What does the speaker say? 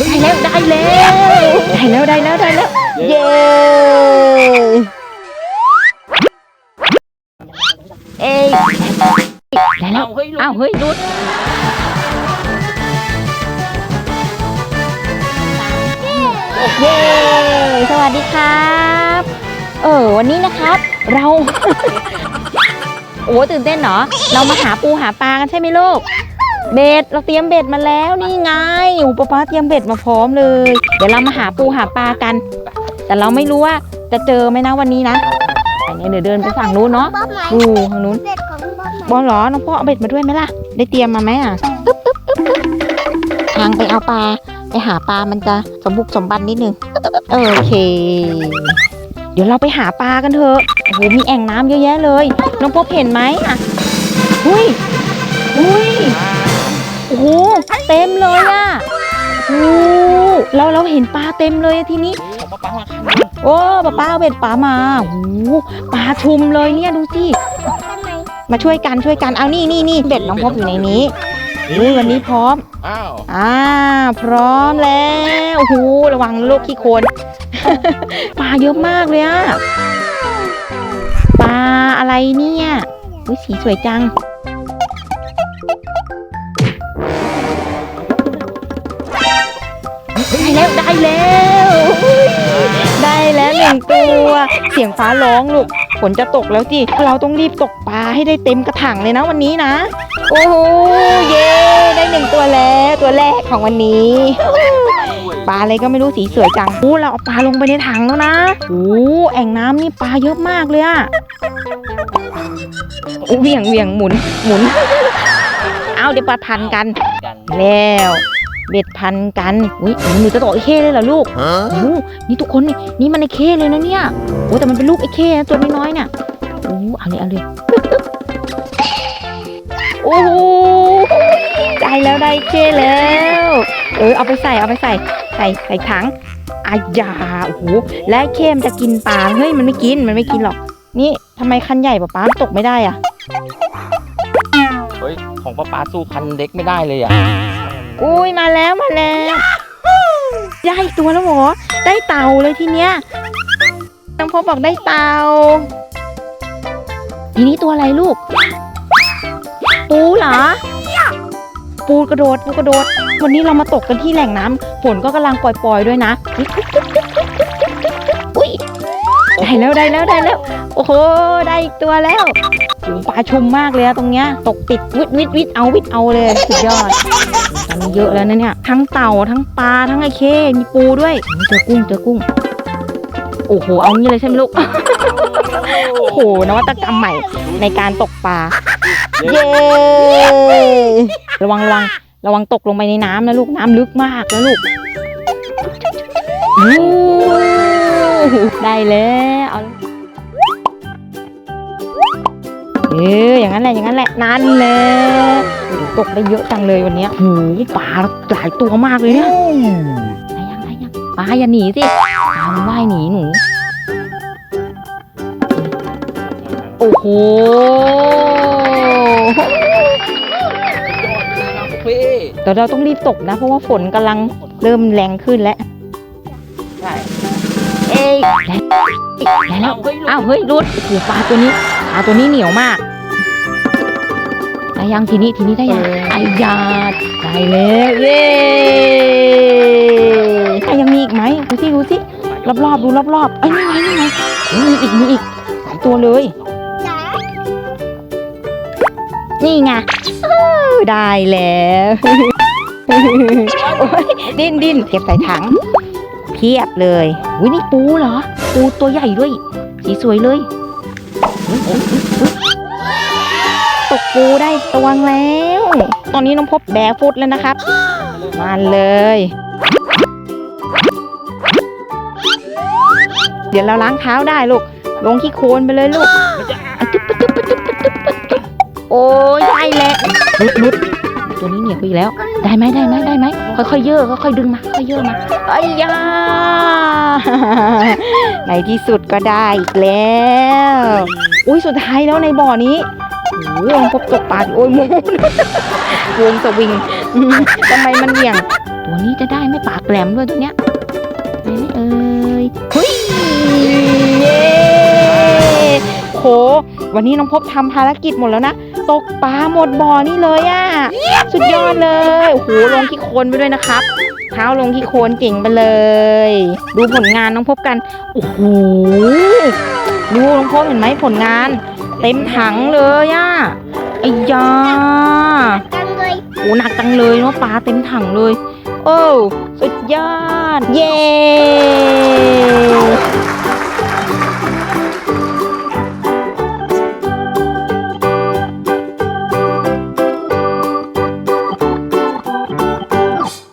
ได้แล้วได้แล้วได้แล้วได้แล้วได้แล้วเย้เอ้ยได้แล้วเฮ้ยลูกอ้าวเฮ้ยรุดเย้สวัสดีครับ เออวันนี้นะครับ เรา โอ้ตื่นเต้นเหรอ เรามาหาปูหาปลากันใช่ไหมลูก เบ็ดเราเตรียมเบ็ดมาแล้วนี่ไงโอ้ป๊าป๊าเตรียมเบ็ดมาพร้อมเลย เดี๋ยวเรามาหาปูหาปลากัน แต่เราไม่รู้ว่าจะเจอไหมนะวันนี้นะอันนี้เดี๋ยวเดินไปฝั่งนู้นเนาะบ๊อบไหมดูทางนู้นเด็ดของบ๊อบไหมบอลเหรอน้องพ่อเอาเบ็ดมาด้วยไหมล่ะ ได้เตรียมมาไหมอะอึ๊บอึ๊บอึ๊บอึ๊บทางไปเอาปลาไปหาปลามันจะสมบุกสมบันนิดนึงโอเค เดี๋ยวเราไปหาปลากันเถอะโอ้โหมีแอ่งน้ำเยอะแยะเลย น้องพบเห็นไหมอะหุ้ยหุ้ย โอ้โหเต็มเลยอะโอ้เราเราเห็นปลาเต็มเลยอะทีนี้ของป้าป้ามาคันโอ้ป้าป้าเอาเบ็ดปลามาโอ้โหปลาชุมเลยเนี่ยดูสิทำไมมาช่วยกันช่วยกันเอานี่นี่นี่เบ็ดน้องพบอยู่ในนี้อุ้ยวันนี้พร้อมอ้าวอ่าพร้อมแล้วโอ้โหระวังลูกขี้โคลนปลาเยอะมากเลยอะปลาอะไรเนี่ยอุ้ยสีสวยจัง แล้วได้แล้วอุ๊ยได้แล้วหนึ่งตัว เสียงฟ้าร้องลูกฝนจะตกแล้วจิเราต้องรีบตกปลาให้ได้เต็มกระถางเลยนะวันนี้นะ โอ้โหเย้ได้หนึ่งตัวแล้วตัวแรกของวันนี้ปลาอะไรก็ไม่รู้สีสวยจังโอ้เราเอาปลาลงไปในถังแล้วนะโอ้แอ่งน้ำนี่ปลาเยอะมากเลยอะโอ้เหวี่ยงเหวี่ยงหมุนหมุน เอาเดี๋ยวปลาพันกันกันแล้ว เบ็ดพันกันอุ้ยโอ้หนูจะตกไอ้เข้เลยเหรอลูกโอ้นี่ทุกคนนี่นี่มันไอ้เข้เลยนะเนี่ยโอ้แต่มันเป็นลูกไอ้เข้นะตัวน้อยๆเนี่ยโอ้เอาเลยเอาเลยโอ้โหได้แล้วได้เข้แล้ว เออเอาไปใส่เอาไปใส่ใส่ใส่ถังอายาโอ้โหและไอ้เข้มนจะกินปลาเฮ้ยมันไม่กินมันไม่กินหรอก นี่ทำไมคันใหญ่ปะป๊าตกไม่ได้อะเฮ้ยของป้าป้าสู้คันเล็กไม่ได้เลยอะ อุ้ยมาแล้วมาแล้วได้อีกตัวแล้วเหรอได้เต่าเลยทีเนี้ยน้องพบบอกได้เต่าทีนี้ตัวอะไรลูก ปูเหรอปูกระโดดปูกระโดด วันนี้เรามาตกกันที่แหล่งน้ำฝนก็กำลังปล่อยๆด้วยนะอุ้ยได้แล้วได้แล้วได้แล้ว โอ้โหได้อีกตัวแล้วโอ้ปลาชุมมากเลยอะตรงเนี้ยตกติดวิดวิดวิดเอาวิดเอาเลยสุดยอดตอ นี้เยอะแล้วนะเนี่ย ทั้งเต่าทั้งปลาทั้งไอ้เข้มีปูด้วยเจอกุ้งเจอกุ้ง โอ้โห เอางี้เลยใช่ไหมลูก โอ้โห นวัตกรรมใหม่ในการตกปลา เย้ ระวังระวังระวังตกลงไปในน้ำนะลูก น้ำลึกมากนะลูกได้แล้วเอา เอออย่างนั้นแหละอย่างนั้นแหละนั่นแหละโอ้โหตกได้เยอะจังเลยวันเนี้ยโอ้โหปลาหลายตัวมากเลยเนี่ยได้ยังได้ยังปลาอย่าหนีสิปลามันว่ายหนีหนูโอ้โหพี่เดี๋ยวเราต้องรีบตกนะ เพราะว่าฝนกำลังเริ่มแรงขึ้นแล้วใช่เอ้ยได้ได้แล้วเฮ้ยลูกอ้าวเฮ้ยรุดโอ้โหปลาตัวนี้ ปลาตัวนี้เหนียวมากได้ยังทีนี้ทีนี้ได้ยังไอ้ยาดได้แล้วเย้อะยังมีอีกไหมดูสิดูสิรอบรอบๆดูรอบรอบๆไอ้ยนี่ไงนี่ไงเฮ้ยมีอีกมีอีกหลายตัวเลยจ๋านี่ไงอ้าวได้แล้วโอ๊ยดิ้นดิ้นเก็บใส่ถัง เพียบเลยอุ้ยนี่ปูเหรอ ปูตัวใหญ่ด้วย สีสวยเลยอุ๊ยอุ๊ยอุ๊ยอุ๊ย ตกปูได้ตวงแล้ว ตอนนี้น้องพบแบฟุตแล้วนะครับ มาเลย เดี๋ยวเราล้างเท้าได้ลูก ลงที่โคนไปเลยลูก โอ้ยใด้แล้ลุ ตัวนี้เหนียวไปอีกแล้ว ได้ไหมได้ไหมได้ไหมค่อยๆเยอะค่อยๆดึงมาค่อยๆเยอะมาไอ้ยาในที่สุดก็ได้อีกแล้วอุ้ยสุดท้ายแล้วในบ่อนี้โอ้โหพบตกปลาอยู่โอ้ยมูนวงสวิงอืมทำไมมันเหวี่ยง ตัวนี้จะได้ไหม่ปากแหลมด้วยตัวเนี้ยไหนไหมเอ่ยเฮ้ยเย้โหวันนี้น้องพบทำภารกิจหมดแล้วนะ ตกปลาหมดบ่อนี่เลยอะสุดยอดเลย โอ้โห ลงขี้โคลนไปด้วยนะครับ เท้าลงขี้โคลนเก่งไปเลย ดูผลงานน้องพบกัน โอ้โห ดูน้องพบเห็นไหมผลงาน เต็มถังเลยอะไอ้ยาจังเลยโอ้หนักจังเลยเนาะปลาเต็มถังเลย โอ้ สุดยอด เย้